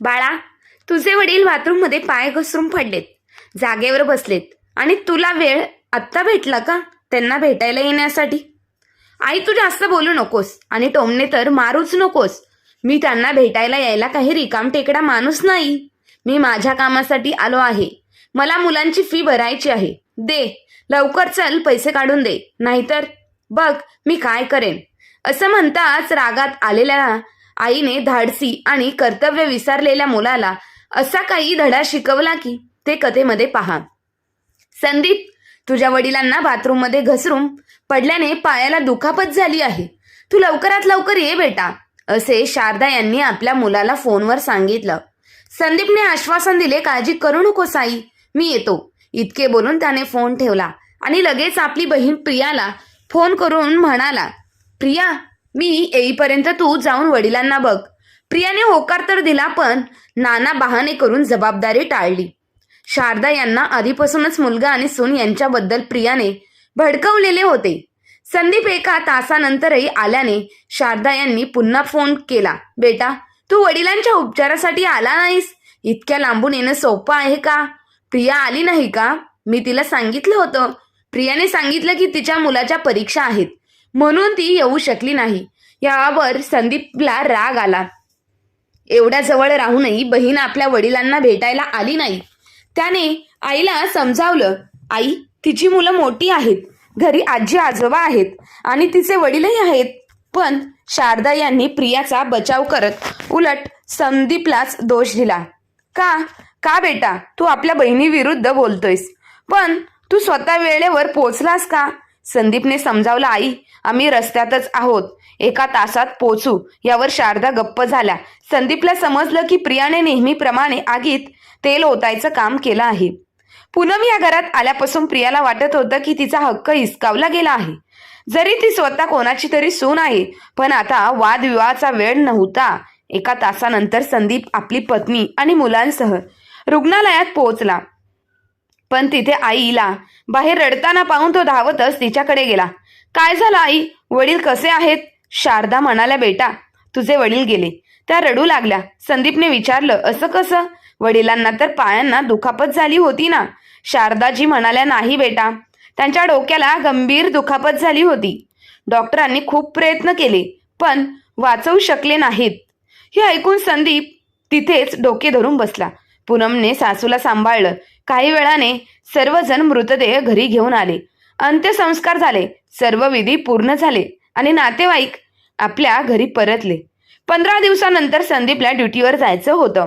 बाळा तुझे वडील बाथरूममध्ये पाय घसरून पडलेत जागेवर बसलेत. आणि तुला वेळ आत्ता भेटला का? त्यांना भेटायला येण्यासाठी. आई तू जास्त बोलू नकोस आणि टोमणे तर मारूच नकोस. मी त्यांना भेटायला यायला काही रिकाम टेकडा माणूस नाही. मी माझ्या कामासाठी आलो आहे. मला मुलांची फी भरायची आहे. दे लवकर चल पैसे काढून दे. नाहीतर बघ मी काय करेन. असं म्हणताच रागात आलेल्या आईने धाडसी आणि कर्तव्य विसरलेल्या मुलाला असा काही धडा शिकवला की ते कथेमध्ये पहा. संदीप तुझ्या वडिलांना बाथरूममध्ये घसरून पडल्याने पायाला दुखापत झाली आहे. तू लवकरात लवकर ये बेटा असे शारदा यांनी आपल्या मुलाला फोनवर सांगितलं. संदीपने आश्वासन दिले काळजी करू नको साई मी येतो. इतके बोलून त्याने फोन ठेवला आणि लगेच आपली बहीण प्रियाला फोन करून म्हणाला प्रिया मी येईपर्यंत तू जाऊन वडिलांना बघ. प्रियाने होकार तर दिला पण नाना बहाणे करून जबाबदारी टाळली. शारदा यांना आधीपासूनच मुलगा आणि सून यांच्याबद्दल प्रियाने भडकवलेले होते. संदीप एका तासानंतरही आल्याने शारदा यांनी पुन्हा फोन केला बेटा तू वडिलांच्या उपचारासाठी आला नाहीस? इतक्या लांबून येणं सोपं आहे का? प्रिया आली नाही का? मी तिला सांगितलं होतं. प्रियाने सांगितलं की तिच्या मुलाच्या परीक्षा आहेत. म्हणून ती येऊ शकली नाही. यावर संदीपला राग आला. एवढ्या जवळ राहूनही बहीण आपल्या वडिलांना भेटायला आली नाही. त्याने आईला समजावलं आई तिची मुलं मोठी आहेत. घरी आजी आजोबा आहेत आणि तिचे वडीलही आहेत. पण शारदा यांनी प्रियाचा बचाव करत उलट संदीपलाच दोष दिला. का? का बेटा? तू आपल्या बहिणीविरुद्ध बोलतोयस. पण तू स्वतः वेळेवर पोचलास का? संदीपने समजावलं आई आम्ही रस्त्यातच आहोत. एका तासात पोचू. यावर शारदा गप्प झाल्या. संदीपला समजलं की प्रियाने नेहमीप्रमाणे आगीत तेल ओतायचं काम केलं आहे. पूनम या घरात आल्यापासून प्रियाला वाटत होतं की तिचा हक्क हिसकावला गेला आहे. जरी ती स्वतः कोणाची तरी सून आहे पण आता वादविवाहाचा वेळ नव्हता. एका तासानंतर संदीप आपली पत्नी आणि मुलांसह रुग्णालयात पोहोचला. पण तिथे आईला बाहेर रडताना पाहून तो धावतच तिच्याकडे गेला. काय झालं आई? वडील कसे आहेत? शारदा म्हणाल्या बेटा तुझे वडील गेले. त्या रडू लागल्या. संदीपने विचारलं असं कसं? वडिलांना तर पायांना दुखापत झाली होती ना? शारदाजी म्हणाल्या नाही बेटा. त्यांच्या डोक्याला गंभीर दुखापत झाली होती. डॉक्टरांनी खूप प्रयत्न केले पण वाचवू शकले नाहीत. हे ऐकून संदीप तिथेच डोके धरून बसला. पूनमने सासूला सांभाळलं. काही वेळाने सर्वजण मृतदेह घरी घेऊन आले. अंत्यसंस्कार झाले. सर्व विधी पूर्ण झाले आणि नातेवाईक आपल्या घरी परतले. पंधरा दिवसानंतर संदीपला ड्युटीवर जायचं होतं.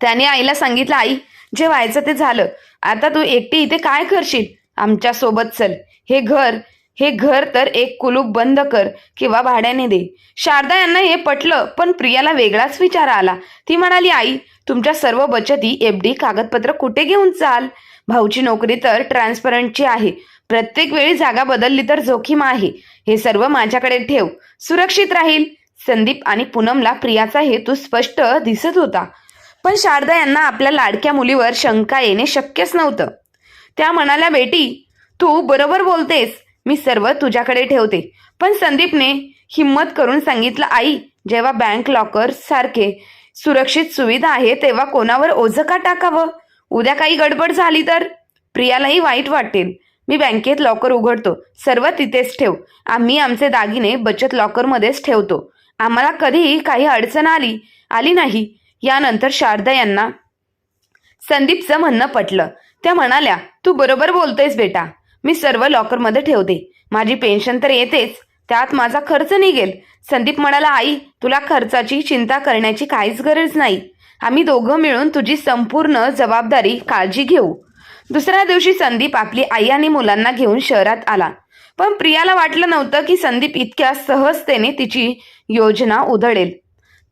त्याने आईला सांगितलं आई जे व्हायचं ते झालं. आता तू एकटी इथे काय करशील? आमच्यासोबत चल. हे घर हे घर तर एक कुलूप बंद कर किंवा भाड्याने दे. शारदा यांना हे पटलं पण प्रियाला वेगळाच विचार आला. ती म्हणाली आई तुमच्या सर्व बचती एफ डी कागदपत्र कुठे घेऊन चाल? भाऊची नोकरी तर ट्रान्सपरंटची आहे. प्रत्येक वेळी जागा बदलली तर जोखीम आहे. हे सर्व माझ्याकडे ठेव. सुरक्षित राहील. संदीप आणि पूनमला प्रियाचा हेतू स्पष्ट दिसत होता. पण शारदा यांना आपल्या लाडक्या मुलीवर शंका येणे शक्यच नव्हतं. त्या म्हणाल्या बेटी तू बरोबर बोलतेस. मी सर्व तुझ्याकडे ठेवते. पण संदीपने हिम्मत करून सांगितलं आई जेव्हा बँक लॉकर सारखे सुरक्षित सुविधा आहे तेव्हा कोणावर ओझं का टाकावं? उद्या काही गडबड झाली तर? प्रियालाही वाईट वाटेल. मी बँकेत लॉकर उघडतो. सर्व तिथेच ठेव. आम्ही आमचे दागिने बचत लॉकरमध्येच ठेवतो. आम्हाला कधीही काही अडचण आली आली नाही. यानंतर शारदा यांना संदीपचं म्हणणं पटलं. त्या म्हणाल्या तू बरोबर बोलतोयस बेटा. मी सर्व लॉकरमध्ये ठेवते. माझी पेन्शन तर येतेच. त्यात माझा खर्च निघेल. संदीप म्हणाला आई तुला खर्चाची चिंता करण्याची काहीच गरज नाही. आम्ही दोघं मिळून तुझी संपूर्ण जबाबदारी काळजी घेऊ. दुसऱ्या दिवशी संदीप आपली आई आणि मुलांना घेऊन शहरात आला. पण प्रियाला वाटलं नव्हतं की संदीप इतक्या सहजतेने तिची योजना उधळेल.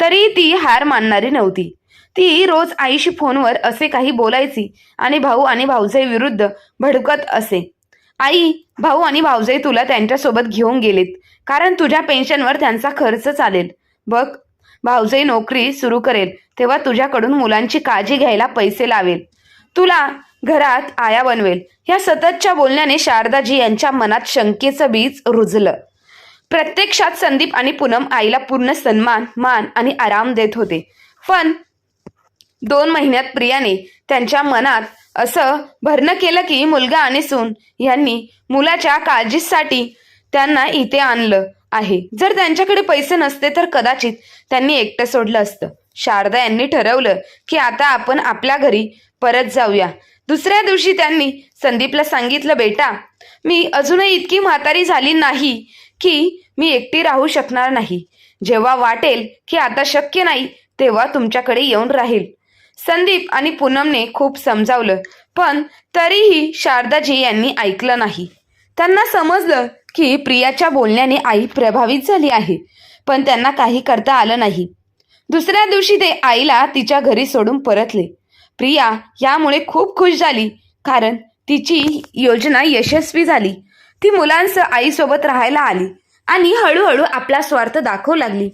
तरी ती हार मानणारी नव्हती. ती रोज आईशी फोनवर असे काही बोलायची आणि भाऊ आणि भाऊजे विरुद्ध भडकत असे. आई भाऊ आणि भाऊजाई तुला त्यांच्यासोबत घेऊन गेलेत. कारण तुझ्या पेन्शनवर त्यांचा खर्च चालेल. बघ भाऊजाई नोकरी सुरू करेल तेव्हा तुझ्याकडून मुलांची काळजी घ्यायला पैसे लावेल. तुला घरात आया बनवेल. या सततच्या बोलण्याने शारदाजी यांच्या मनात शंकेचं बीज रुजलं. प्रत्यक्षात संदीप आणि पूनम आईला पूर्ण सन्मान मान आणि आराम देत होते. पण दोन महिन्यात प्रियाने त्यांच्या मनात असं भरणं केलं की मुलगा आणि सून यांनी मुलाच्या काळजीसाठी त्यांना इथे आणलं आहे. जर त्यांच्याकडे पैसे नसते तर कदाचित त्यांनी एकटं सोडलं असतं. शारदा यांनी ठरवलं की आता आपण आपल्या घरी परत जाऊया. दुसऱ्या दिवशी त्यांनी संदीपला सांगितलं बेटा मी अजूनही इतकी म्हातारी झाली नाही की मी एकटी राहू शकणार नाही. जेव्हा वाटेल की आता शक्य नाही तेव्हा तुमच्याकडे येऊन राहील. संदीप आणि पूनमने खूप समजावलं. पण तरीही शारदाजी यांनी ऐकलं नाही. त्यांना समजलं की प्रियाच्या बोलण्याने आई प्रभावित झाली आहे पण त्यांना काही करता आलं नाही. दुसऱ्या दिवशी ते आईला तिच्या घरी सोडून परतले. प्रिया यामुळे खूप खुश झाली कारण तिची योजना यशस्वी झाली. ती मुलांसह आईसोबत राहायला आली आणि हळूहळू आपला स्वार्थ दाखवू लागली.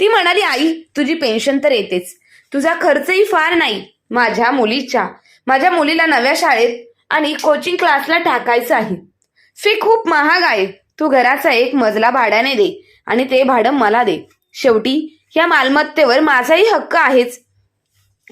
ती म्हणाली आई तुझी पेन्शन तर येतेच. तुझा खर्चही फार नाही माझ्या मुलीच्या. माझ्या मुलीला नव्या शाळेत आणि कोचिंग क्लासला टाकायचं आहे. फी खूप महाग आहे. तू घराचा एक मजला भाड्याने दे आणि ते भाडं मला दे. शेवटी या मालमत्तेवर माझाही हक्क आहेच.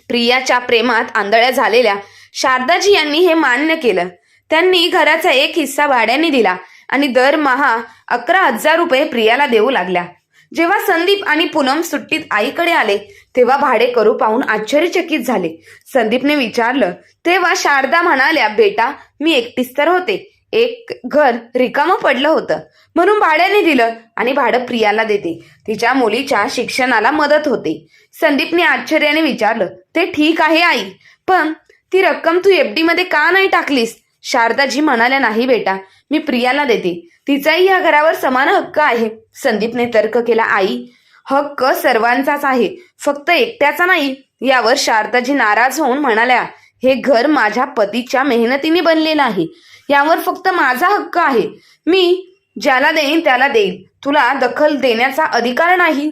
प्रियाच्या प्रेमात आंधळ्या झालेल्या शारदाजी यांनी हे मान्य केलं. त्यांनी घराचा एक हिस्सा भाड्याने दिला आणि दरमहा अकरा हजार रुपये प्रियाला देऊ लागल्या. जेव्हा संदीप आणि पूनम सुट्टीत आईकडे आले तेव्हा भाडे करू पाहून आश्चर्यचकित झाले. संदीपने विचारलं तेव्हा शारदा म्हणाल्या बेटा मी एकटीच तर होते. एक घर रिकामं पडलं होतं म्हणून भाड्याने दिलं आणि भाडं प्रियाला देते. तिच्या मुलीच्या शिक्षणाला मदत होते. संदीपने आश्चर्याने विचारलं ते ठीक आहे आई. पण ती रक्कम तू एफडी मध्ये का नाही टाकलीस? शारदाजी म्हणाल्या नाही बेटा मी प्रियाला देते. तिचाही या घरावर समान हक्क आहे. संदीपने तर्क केला आई हक्क सर्वांचाच आहे. फक्त एकट्याचा नाही. यावर शारदाजी नाराज होऊन म्हणाल्या हे घर माझ्या पतीच्या मेहनतीने बनलेलं आहे. यावर फक्त माझा हक्क आहे. मी ज्याला देईन त्याला देईन. तुला दखल देण्याचा अधिकार नाही.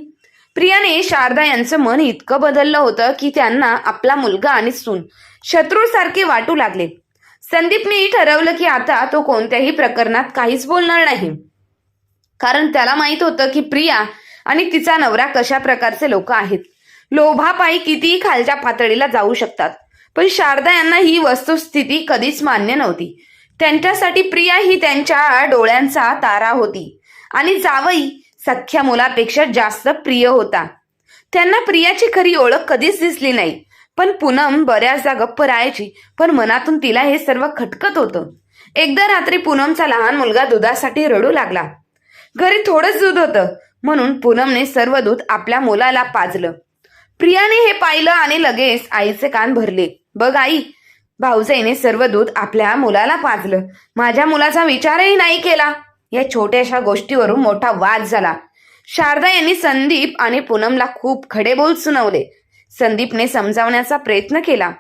प्रियाने शारदा यांचं मन इतकं बदललं होतं की त्यांना आपला मुलगा आणि सून शत्रूसारखे वाटू लागले. संदीपने ठरवलं की आता तो कोणत्याही प्रकरणात काहीच बोलणार नाही. कारण त्याला माहीत होतं की प्रिया आणि तिचा नवरा कशा प्रकारचे लोक आहेत. लोभापायी कितीही खालच्या पातळीला जाऊ शकतात पण शारदा यांना ही वस्तुस्थिती कधीच मान्य नव्हती. त्यांच्यासाठी प्रिया ही त्यांच्या डोळ्यांचा तारा होती आणि जावई सख्या मुलापेक्षा जास्त प्रिय होता. त्यांना प्रियाची खरी ओळख कधीच दिसली नाही. पण पूनम बऱ्याचदा गप्प राहायची पण मनातून तिला हे सर्व खटकत होतं. एकदा रात्री पूनमचा लहान मुलगा दुधासाठी रडू लागला. घरी थोडंच दूध होतं म्हणून पूनमने सर्व दूध आपल्या मुलाला पाजलं. प्रियाने हे पाहिलं आणि लगेच आईचे कान भरले. बघ आई भाऊजाईने सर्व दूध आपल्या मुलाला पाजलं. माझ्या मुलाचा विचारही नाही केला. या छोट्याशा गोष्टीवरून मोठा वाद झाला. शारदा यांनी संदीप आणि पूनमला खूप खडे बोल सुनावले. संदीपने समजावण्याचा प्रयत्न केला.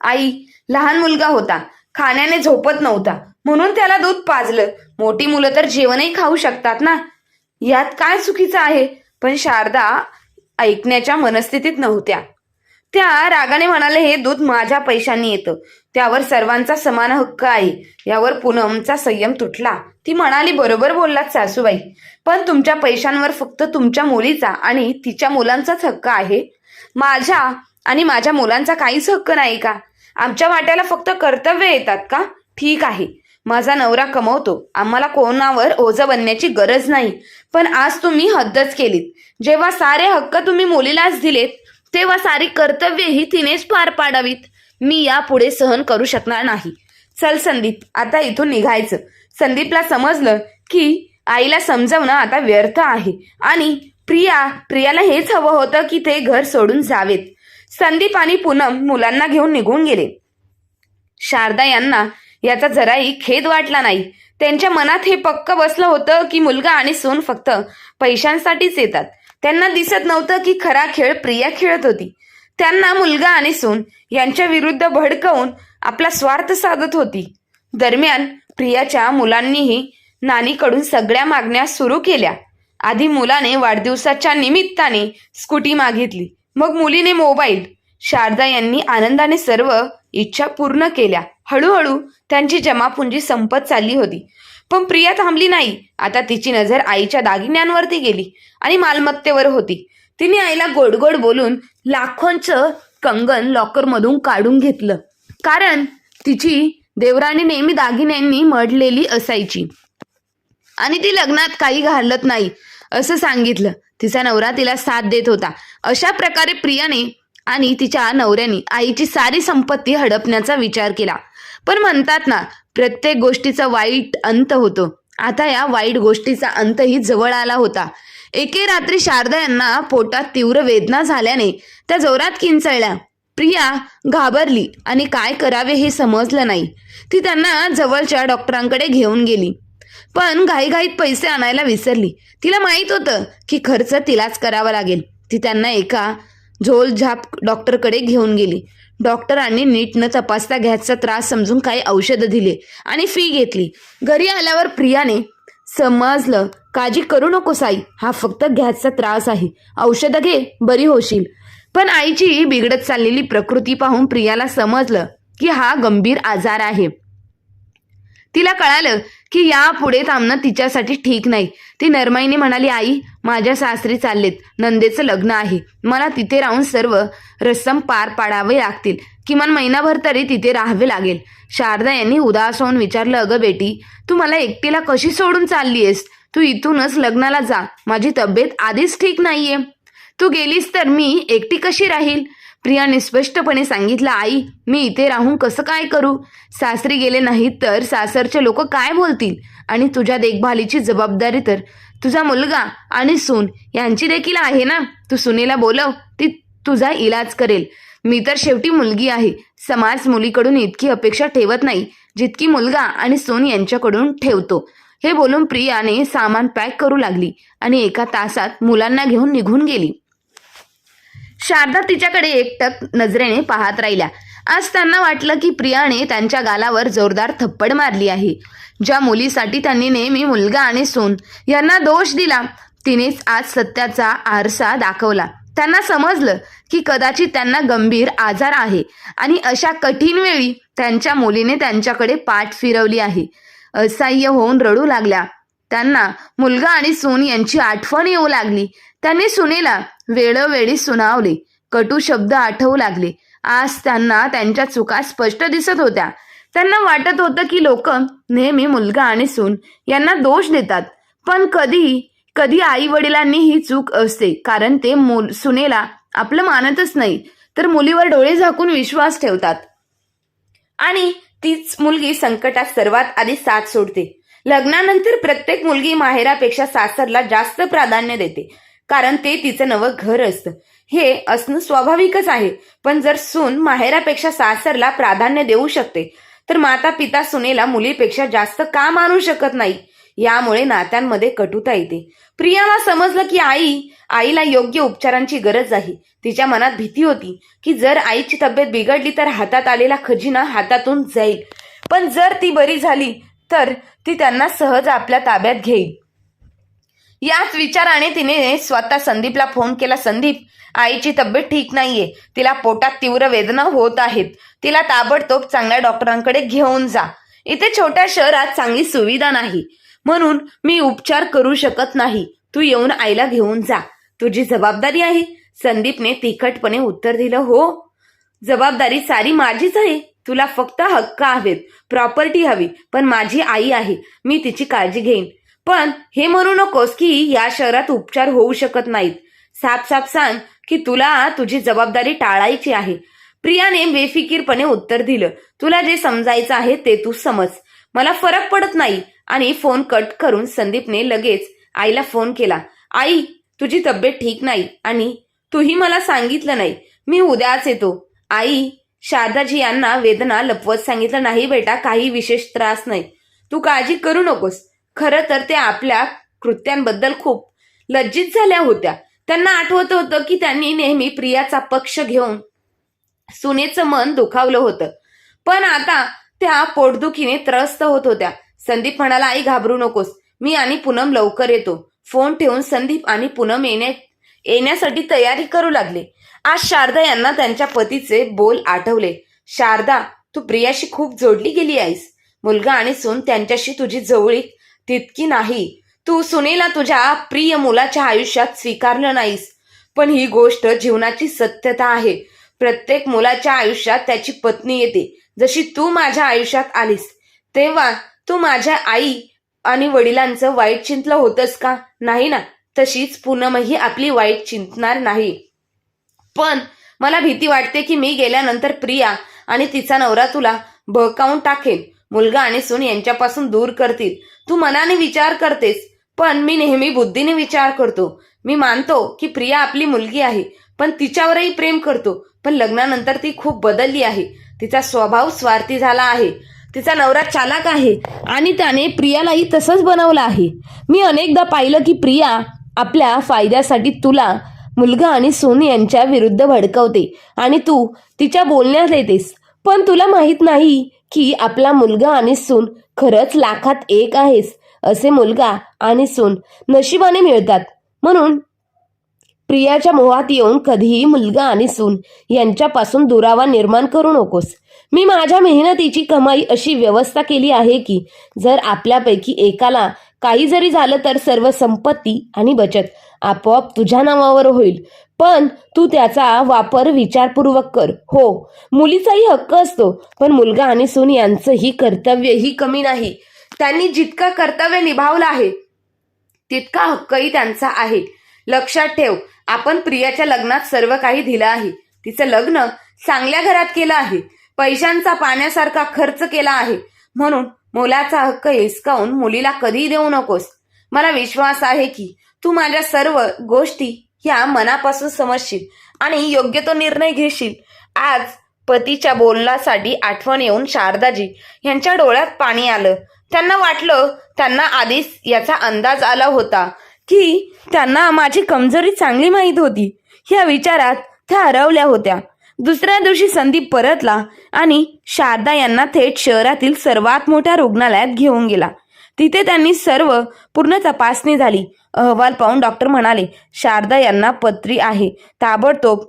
आई लहान मुलगा होता. खाण्याने झोपत नव्हता. म्हणून त्याला दूध पाजलं. मोठी मुलं तर जेवणही खाऊ शकतात ना? यात काय चुकीचं आहे? पण शारदा ऐकण्याच्या मनस्थितीत नव्हत्या. त्या रागाने म्हणाले हे दूध माझ्या पैशांनी येतं. त्यावर सर्वांचा समान हक्क आहे. यावर पूनमचा संयम तुटला. ती म्हणाली बरोबर बोललात सासूबाई. पण तुमच्या पैशांवर फक्त तुमच्या मुलीचा आणि तिच्या मुलांचाच हक्क आहे. माझ्या आणि माझ्या मुलांचा काहीच हक्क नाही का? आमच्या वाट्याला फक्त कर्तव्य येतात का? ठीक आहे. माझा नवरा कमवतो. आम्हाला कोणावर ओझं बनण्याची गरज नाही. पण आज तुम्ही हद्दच केलीत. जेव्हा सारे हक्क तुम्ही मुलीलाच दिलेत तेव्हा सारी कर्तव्यही तिनेच पार पाडावीत. मी यापुढे सहन करू शकणार नाही. चल संदीप आता इथून निघायचं. संदीपला समजलं की आईला समजवणं आता व्यर्थ आहे. आणि प्रिया प्रियाला हेच हवं होतं की ते घर सोडून जावेत. संदीप आणि पूनम मुलांना घेऊन निघून गेले. शारदा यांना याचा जराही खेद वाटला नाही. त्यांच्या मनात हे पक्क बसलं होतं की मुलगा आणि सून फक्त पैशांसाठीच येतात. त्यांना दिसत नव्हतं की खरा खेळ प्रिया खेळत होती. त्यांना मुलगा आणि सून यांच्या विरुद्ध भडकवून आपला स्वार्थ साधत होती. दरम्यान प्रियाच्या मुलांनीही नानीकडून सगळ्या मागण्या सुरू केल्या. आधी मुलाने वाढदिवसाच्या निमित्ताने स्कूटी मागितली. मग मुलीने मोबाईल. शारदा यांनी आनंदाने सर्व इच्छा पूर्ण केल्या. हळूहळू त्यांची जमापुंजी संपत चालली होती. पण प्रिया थांबली नाही. आता तिची नजर आईच्या दागिन्यांवरती गेली आणि मालमत्तेवर होती. तिने आईला गोड गोड बोलून लाखोंचं कंगन लॉकरमधून काढून घेतलं. कारण तिची देवराणी नेहमी दागिन्यांनी मडलेली असायची. आणि ती लग्नात काही घालत नाही असं सांगितलं. तिचा नवरा तिला साथ देत होता. अशा प्रकारे प्रियाने आणि तिच्या नवऱ्याने आईची सारी संपत्ती हडपण्याचा विचार केला. पण म्हणतात ना प्रत्येक गोष्टीचा वाईट अंत होतो. आता या वाईट गोष्टीचा अंतही जवळ आला होता. एके रात्री शारदा यांना पोटात तीव्र वेदना झाल्याने त्या जोरात किंचळल्या. प्रिया घाबरली आणि काय करावे हे समजलं नाही. ती त्यांना जवळच्या डॉक्टरांकडे घेऊन गेली. पण घाईघाईत पैसे आणायला विसरली. तिला माहीत होतं की खर्च तिलाच करावा लागेल. ती त्यांना एका झोलझाप डॉक्टरकडे घेऊन गेली. डॉक्टरांनी नीट न तपासता गॅसचा त्रास समजून काही औषधं दिले आणि फी घेतली. घरी आल्यावर प्रियाने समजलं काळजी करू नको साई हा फक्त गॅसचा त्रास आहे. औषधं घे बरी होशील. पण आईची बिघडत चाललेली प्रकृती पाहून प्रियाला समजलं की हा गंभीर आजार आहे. तिला कळालं की यापुढे थांबणं तिच्यासाठी ठीक नाही. ती नरमाईने म्हणाली आई माझ्या सासरी चाललेत. नंदेचं लग्न आहे. मला तिथे राहून सर्व रस्सम पार पाडावे लागतील. किमान महिनाभर तरी तिथे राहावे लागेल. शारदा यांनी उदास होऊन विचारलं अगं बेटी तू मला एकटीला कशी सोडून चालली आहेस तू इथूनच लग्नाला जा. माझी तब्येत आधीच ठीक नाहीये. तू गेलीस तर मी एकटी कशी राहील? प्रियाने स्पष्टपणे सांगितलं आई मी इथे राहून कसं काय करू? सासरी गेले नाहीत तर सासरचे लोक काय बोलतील? आणि तुझ्या देखभालीची जबाबदारी तर तुझा मुलगा आणि सून यांची देखील आहे ना? तू सुनेला बोलव ती तुझा इलाज करेल. मी तर शेवटी मुलगी आहे. समाज मुलीकडून इतकी अपेक्षा ठेवत नाही जितकी मुलगा आणि सून यांच्याकडून ठेवतो. हे बोलून प्रियाने सामान पॅक करू लागली आणि एका तासात मुलांना घेऊन निघून गेली. शारदा तिच्याकडे एकटक नजरेने पाहत राहिल्या. आज त्यांना वाटलं की प्रियाने त्यांच्या गालावर जोरदार थप्पड मारली आहे. ज्या मुलीसाठी त्यांनी नेहमी मुलगा आणि सून यांना दोष दिला तिनेच आज सत्याचा आरसा दाखवला. त्यांना समजलं की कदाचित त्यांना गंभीर आजार आहे आणि अशा कठीण वेळी त्यांच्या मुलीने त्यांच्याकडे पाठ फिरवली आहे. असह्य होऊन रडू लागल्या. त्यांना मुलगा आणि सून यांची आठवण येऊ लागली. त्यांनी सुनेला वेळोवेळी सुनावले. कटू शब्द आठवू लागले. आज त्यांना त्यांच्या चुका स्पष्ट दिसत होत्या. त्यांना वाटत होतं की लोक नेहमी मुलगा आणि सून यांना दोष देतात. पण कधी कधी आई वडिलांनी ही चूक असते कारण ते मुल सुनेला आपलं मानतच नाही तर मुलीवर डोळे झाकून विश्वास ठेवतात. आणि तीच मुलगी संकटात सर्वात आधी साथ सोडते. लग्नानंतर प्रत्येक मुलगी माहेरापेक्षा सासरला जास्त प्राधान्य देते. कारण ते तिचं नवं घर असतं. हे असणं स्वाभाविकच आहे. पण जर सून माहेरापेक्षा सासरला प्राधान्य देऊ शकते तर माता पिता सुनेला मुलीपेक्षा जास्त का मानू शकत नाही? यामुळे नात्यांमध्ये कटुता येते. प्रियाला समजलं की आई आईला योग्य उपचारांची गरज आहे. तिच्या मनात भीती होती की जर आईची तब्येत बिघडली तर हातात आलेला खजिना हातातून जाईल. पण जर ती बरी झाली तर ती त्यांना सहज आपल्या ताब्यात घेईल. याच विचाराने तिने स्वतः संदीपला फोन केला संदीप आईची तब्येत ठीक नाहीये. तिला पोटात तीव्र वेदना होत आहेत. तिला ताबडतोब चांगल्या डॉक्टरांकडे घेऊन जा. इथे छोट्या शहरात चांगली सुविधा नाही. म्हणून मी उपचार करू शकत नाही. तू येऊन आईला घेऊन जा. तुझी जबाबदारी आहे. संदीपने तिखटपणे उत्तर दिलं हो. जबाबदारी सारी माझीच आहे. तुला फक्त हक्क हवेत प्रॉपर्टी हवी पण माझी आई आहे. मी तिची काळजी घेईन. पण हे म्हणू नकोस की या शहरात उपचार होऊ शकत नाहीत. साफ साफ सांग की तुला तुझी जबाबदारी टाळायची आहे. प्रियाने बेफिकीरपणे उत्तर दिलं. तुला जे समजायचं आहे ते तू समज. मला फरक पडत नाही. आणि फोन कट करून संदीपने लगेच आईला फोन केला. आई तुझी तब्येत ठीक नाही आणि तूही मला सांगितलं नाही. मी उद्याच येतो. आई शारदाजी यांना वेदना लपवत सांगितलं नाही बेटा. काही विशेष त्रास नाही. तू काळजी करू नकोस. खरं तर ते आपल्या कृत्यांबद्दल खूप लज्जित झाल्या होत्या. त्यांना आठवत होतं की त्यांनी नेहमी प्रियाचा पक्ष घेऊन सुनेचं मन दुखावलं होतं. पण आता त्या पोटदुखीने त्रस्त होत होत्या. संदीप म्हणाला आई घाबरू नकोस. मी आणि पूनम लवकर येतो. फोन ठेवून संदीप आणि पूनम येण्या येण्यासाठी तयारी करू लागले. आज शारदा यांना त्यांच्या पतीचे बोल आठवले. शारदा तू प्रियाशी खूप जोडली गेली आहेस. मुलगा आणि सून त्यांच्याशी तुझी जवळीक तितकी नाही. तू सुनेला तुझ्या प्रिय मुलाच्या आयुष्यात स्वीकारलं नाहीस. पण ही गोष्ट जीवनाची सत्यता आहे. प्रत्येक मुलाच्या आयुष्यात त्याची पत्नी येते. जशी तू माझ्या आयुष्यात आलीस तेव्हा तू माझ्या आई आणि वडिलांचं वाईट चिंतलं होतंस का? नाही ना? तशीच पूनमही आपली वाईट चिंतणार नाही. पण मला भीती वाटते की मी गेल्यानंतर प्रिया आणि तिचा नवरा तुला बहकावून टाकेल. मुलगा आणि सून यांच्यापासून दूर करतील. तू मनाने विचार करतेस पण मी नेहमी बुद्धीने विचार करतो. मी मानतो की प्रिया आपली मुलगी आहे पण तिच्यावरही प्रेम करतो पण लग्नानंतर ती खूप बदलली आहे. तिचा स्वभाव स्वार्थी झाला आहे. तिचा नवरा चालाक आहे आणि त्याने प्रियालाही तसंच बनवलं आहे. मी अनेकदा पाहिलं की प्रिया आपल्या फायद्यासाठी तुला मुलगा आणि सून यांच्या विरुद्ध भडकवते आणि तू तिच्या बोलण्यात येतेस. पण तुला माहीत नाही की आपला मुलगा आणि सून खरंच लाखात एक आहेस असे मुलगा आणि सून नशिबाने मिळतात. म्हणून प्रियाच्या मोहात येऊन कधीही मुलगा आणि सून यांच्यापासून दुरावा निर्माण करू नकोस. मी माझ्या मेहनतीची कमाई अशी व्यवस्था केली आहे की जर आपल्यापैकी एकाला काही जरी झालं तर सर्व संपत्ती आणि बचत आपोआप तुझ्या नावावर होईल. पण तू त्याचा वापर विचारपूर्वक कर. हो मुलीचाही हक्क असतो पण मुलगा आणि सून यांचंही कर्तव्यही कमी नाही. त्यांनी जितकं कर्तव्य निभावलं आहे तितका हक्कही त्यांचा आहे. लक्षात ठेव आपण प्रियाच्या लग्नात सर्व काही दिलं आहे. तिचं लग्न चांगल्या घरात केलं आहे. पैशांचा पाण्यासारखा खर्च केला आहे. म्हणून मुलाचा हक्क हिसकावून मुलीला कधीही देऊ नकोस. मला विश्वास आहे की तू माझ्या सर्व गोष्टी ह्या मनापासून समजशील आणि योग्य तो निर्णय घेशील. आज पतीच्या बोलण्यासाठी आठवण येऊन शारदाजी यांच्या डोळ्यात पाणी आलं. त्यांना वाटलं त्यांना आधीच याचा अंदाज आला होता की त्यांना माझी कमजोरी चांगली माहीत होती. ह्या विचारात त्या हरवल्या होत्या. दुसऱ्या दिवशी संदीप परतला आणि शारदा यांना थेट शहरातील सर्वात मोठ्या रुग्णालयात घेऊन गेला. तिथे त्यांनी सर्व पूर्ण तपासणी झाली. अहवाल पाहून डॉक्टर म्हणाले शारदा यांना पत्री आहे. ताबडतोब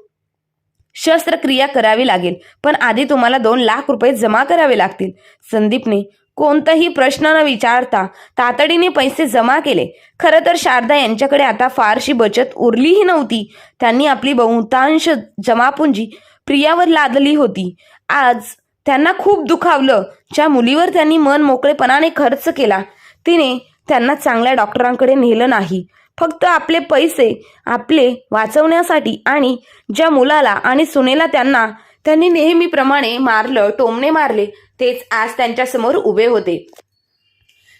शस्त्रक्रिया करावी लागेल. पण आधी तुम्हाला दोन लाख रुपये जमा करावे लागतील. संदीपने कोणताही प्रश्न न विचारता तातडीने पैसे जमा केले. खरं तर शारदा यांच्याकडे आता फारशी बचत उरलीही नव्हती. त्यांनी आपली बहुतांश जमापुंजी प्रियावर लादली होती. आज त्यांना खूप दुखावलं. ज्या मुलीवर त्यांनी मन मोकळेपणाने खर्च केला तिने त्यांना चांगल्या डॉक्टरांकडे नेलं नाही. फक्त आपले पैसे आपले वाचवण्यासाठी आणि ज्या मुलाला आणि सुनेला त्यांना त्यांनी नेहमीप्रमाणे मारलं टोमणे मारले तेच आज त्यांच्यासमोर उभे होते.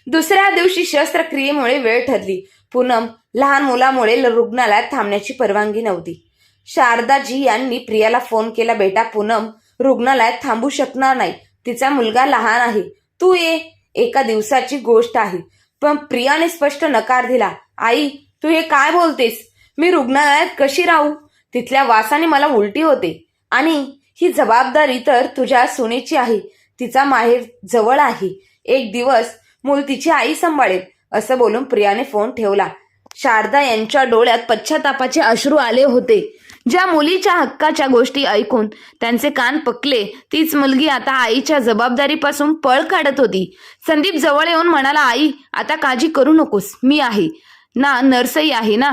दुसऱ्या दिवशी शस्त्रक्रियेमुळे वेळ ठरली. पूनम लहान मुलामुळे रुग्णालयात थांबण्याची परवानगी नव्हती. शारदाजी यांनी प्रियाला फोन केला बेटा पूनम रुग्णालयात थांबू शकणार नाही. तिचा मुलगा लहान आहे. तू ये. एका दिवसाची गोष्ट आहे. पण प्रियाने स्पष्ट नकार दिला आई तू हे काय बोलतेस? मी रुग्णालयात कशी राहू? तिथल्या वासाने मला उलटी होते. आणि ही जबाबदारी तर तुझ्या सुनेची आहे. तिचा माहेर जवळ आहे. एक दिवस मूल तिची आई सांभाळेल असं बोलून प्रियाने फोन ठेवला. शारदा यांच्या डोळ्यात पश्चातापाचे अश्रू आले होते. ज्या मुलीच्या हक्काच्या गोष्टी ऐकून त्यांचे कान पकले तीच मुलगी आता आईच्या जबाबदारीपासून पळ काढत होती. संदीप जवळ येऊन म्हणाला आई आता काळजी करू नकोस. मी आहे. ना नर्सही आहे ना?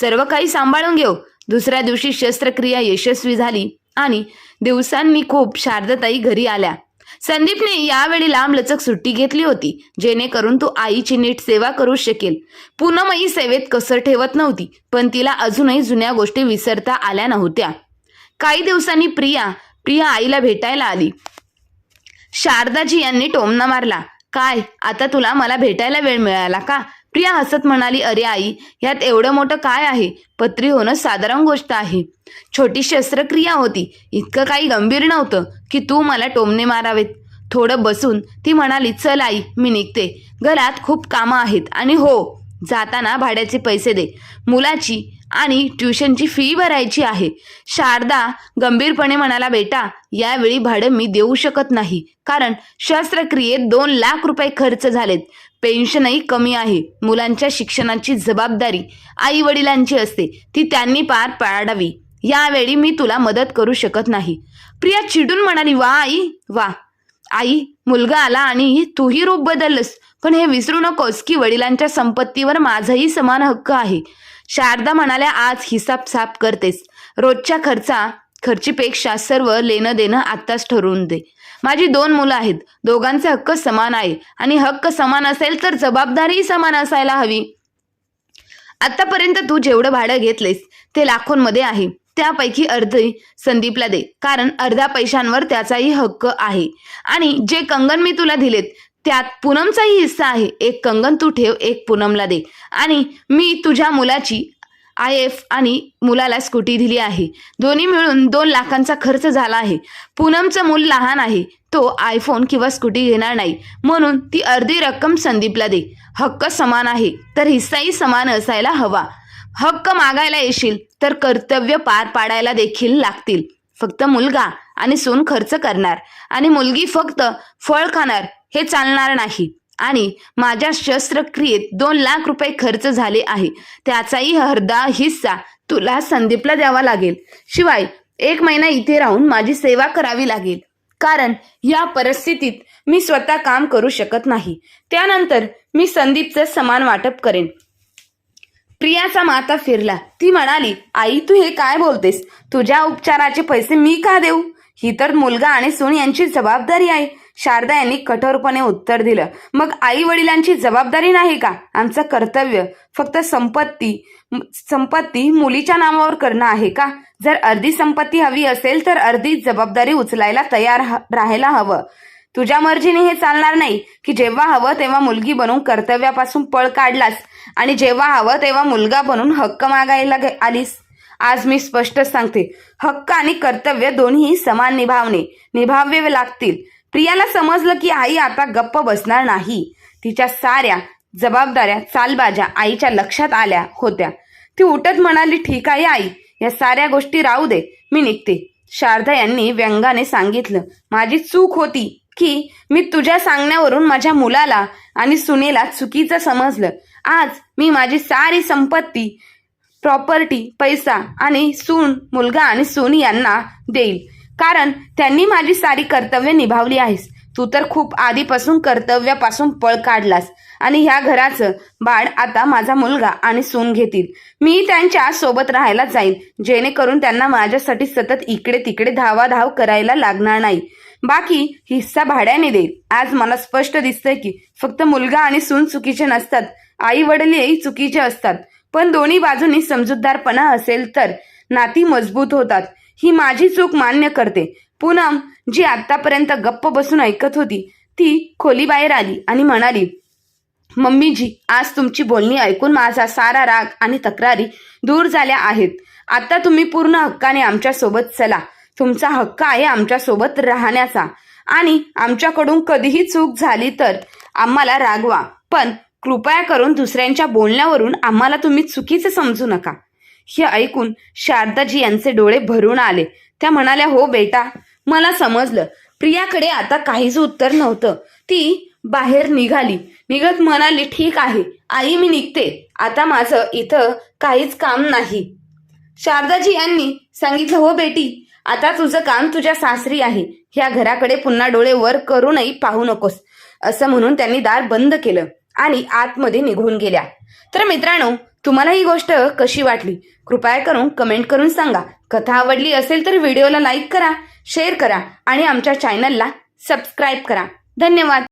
सर्व काही सांभाळून घेऊ दुसऱ्या दिवशी शस्त्रक्रिया यशस्वी झाली आणि दिवसांनी खूप शारदाताई घरी आल्या. संदीपने यावेळी लांब लचक सुट्टी घेतली होती जेणेकरून तू आईची नीट सेवा करू शकेल. पूनमही सेवेत कसर ठेवत नव्हती पण तिला अजूनही जुन्या गोष्टी विसरता आल्या नव्हत्या. काही दिवसांनी प्रिया प्रिया आईला भेटायला आली. शारदाजी यांनी टोमना मारला. काय आता तुला मला भेटायला वेळ मिळाला का? प्रिया हसत म्हणाली अरे आई यात एवढं मोठं काय आहे? पत्री होणं साधारण गोष्ट आहे. छोटी शस्त्रक्रिया होती. इतकं काही गंभीर नव्हतं की तू मला टोमणे मारावेत. थोडं बसून ती म्हणाली चल आई मी निघते. घरात खूप कामं आहेत आणि हो जाताना भाड्याचे पैसे दे. मुलाची आणि ट्युशनची फी भरायची आहे. शारदा गंभीरपणे म्हणाला बेटा यावेळी भाडं मी देऊ शकत नाही. कारण शस्त्रक्रियेत दोन लाख रुपये खर्च झालेत. पेन्शनही कमी आहे. मुलांच्या शिक्षणाची जबाबदारी आई वडिलांची असते. ती त्यांनी पार पाडावी. यावेळी मी तुला मदत करू शकत नाही. प्रिया चिडून म्हणाली वा आई वा. आई मुलगा आला आणि तूही रूप बदललंस. पण हे विसरू नकोस की वडिलांच्या संपत्तीवर माझाही समान हक्क आहे. शारदा म्हणाल्या आज हिसाब साफ करतेस. रोजच्या खर्चा खर्चीपेक्षा सर्व लेणं देणं आत्ताच ठरवून दे. माझी दोन मुलं आहेत. दोघांचे हक्क समान आहे. आणि हक्क समान असेल तर जबाबदारीही समान असायला हवी. आतापर्यंत तू जेवढं भाडं घेतलेस ते लाखोंमध्ये आहे. त्यापैकी अर्धे संदीपला दे. कारण अर्ध्या पैशांवर त्याचाही हक्क आहे. आणि जे कंगन मी तुला दिलेत त्यात पूनमचाही हिस्सा आहे. एक कंगन तू ठेव एक पूनमला दे. आणि मी तुझ्या मुलाची आय एफ आणि मुलाला स्कूटी दिली आहे. दोन्ही मिळून दोन लाखांचा खर्च झाला आहे. पूनमचं मूल लहान आहे. तो आयफोन किंवा स्कूटी घेणार नाही. म्हणून ती अर्धी रक्कम संदीपला दे. हक्क समान आहे तर हिस्साही समान असायला हवा. हक्क मागायला येशील तर कर्तव्य पार पाडायला देखील लागतील. फक्त मुलगा आणि सून खर्च करणार. आणि मुलगी फक्त फळ खाणार हे चालणार नाही. आणि माझ्या शस्त्रक्रियेत दोन लाख रुपये खर्च झाले आहे. त्याचाही अर्धा हिस्सा तुला संदीपला द्यावा लागेल. शिवाय एक महिना इथे राहून माझी सेवा करावी लागेल. कारण या परिस्थितीत मी स्वतः काम करू शकत नाही. त्यानंतर मी संदीपचं समान वाटप करेन. प्रियाचा माता फिरला. ती म्हणाली आई तू हे काय बोलतेस? तुझ्या उपचाराचे पैसे मी का देऊ? ही तर मुलगा आणि सून यांची जबाबदारी आहे. शारदा यांनी कठोरपणे उत्तर दिलं. मग आई वडिलांची जबाबदारी नाही का? आमचं कर्तव्य फक्त संपत्ती संपत्ती मुलीच्या नावावर करणं आहे का? जर अर्धी संपत्ती हवी असेल तर अर्धी जबाबदारी उचलायला तयार राहायला हवं. तुझ्या मर्जीने हे चालणार नाही की जेव्हा हवं तेव्हा मुलगी बनून कर्तव्यापासून पळ काढलास आणि जेव्हा हवं तेव्हा मुलगा बनून हक्क मागायला आलीस. आज मी स्पष्ट सांगते. हक्क आणि कर्तव्य दोन्ही समान निभावणे निभावे लागतील. प्रियाला समजलं की आई आता गप्प बसणार नाही. तिच्या साऱ्या जबाबदाऱ्या चालबाज्या आईच्या लक्षात आल्या होत्या. ती उठत म्हणाली ठीक आहे आई या साऱ्या गोष्टी राहू दे मी निघते. शारदा यांनी व्यंगाने सांगितलं माझी चूक होती की मी तुझ्या सांगण्यावरून माझ्या मुलाला आणि सुनेला चुकीचं समजलं. आज मी माझी सारी संपत्ती प्रॉपर्टी पैसा आणि सून मुलगा आणि सून यांना देईल. कारण त्यांनी माझी सारी कर्तव्य निभावली आहेस. तू तर खूप आधीपासून कर्तव्यापासून पळ काढलास. आणि ह्या घराचं बाळ आता माझा मुलगा आणि सून घेतील. मी त्यांच्यासोबत राहायला जाईन जेणेकरून त्यांना माझ्यासाठी सतत इकडे तिकडे धावाधाव करायला लागणार नाही. बाकी हिस्सा भाड्याने देईल. आज मला स्पष्ट दिसतंय की फक्त मुलगा आणि सून चुकीचे नसतात. आई वडीलही चुकीचे असतात. पण दोन्ही बाजूनी समजूतदारपणा असेल तर नाती मजबूत होतात. ही माझी चूक मान्य करते. पूनम जी आतापर्यंत गप्प बसून ऐकत होती ती खोलीबाहेर आली आणि म्हणाली मम्मीजी आज तुमची बोलणी ऐकून माझा सारा राग आणि तक्रारी दूर झाल्या आहेत. आता तुम्ही पूर्ण हक्काने आमच्यासोबत चला. तुमचा हक्क आहे आमच्यासोबत राहण्याचा. आणि आमच्याकडून कधीही चूक झाली तर आम्हाला रागवा. पण कृपया करून दुसऱ्यांच्या बोलण्यावरून आम्हाला तुम्ही चुकीचं समजू नका. हे ऐकून शारदाजी यांचे डोळे भरून आले. त्या म्हणाल्या हो बेटा मला समजलं. प्रियाकडे आता काहीच उत्तर नव्हतं. ती बाहेर निघाली. निघत म्हणाली ठीक आहे आई मी निघते. आता माझं इथं काहीच काम नाही. शारदाजी यांनी सांगितलं हो बेटी आता तुझं काम तुझ्या सासरी आहे. ह्या घराकडे पुन्हा डोळे वर करूनही पाहू नकोस. असं म्हणून त्यांनी दार बंद केलं आणि आतमध्ये निघून गेल्या. तर मित्रांनो तुम्हाला ही गोष्ट कशी वाटली? कृपया करून कमेंट करून सांगा. कथा आवडली असेल तर व्हिडिओला लाईक करा शेअर करा आणि आमच्या चॅनलला सबस्क्राईब करा. धन्यवाद.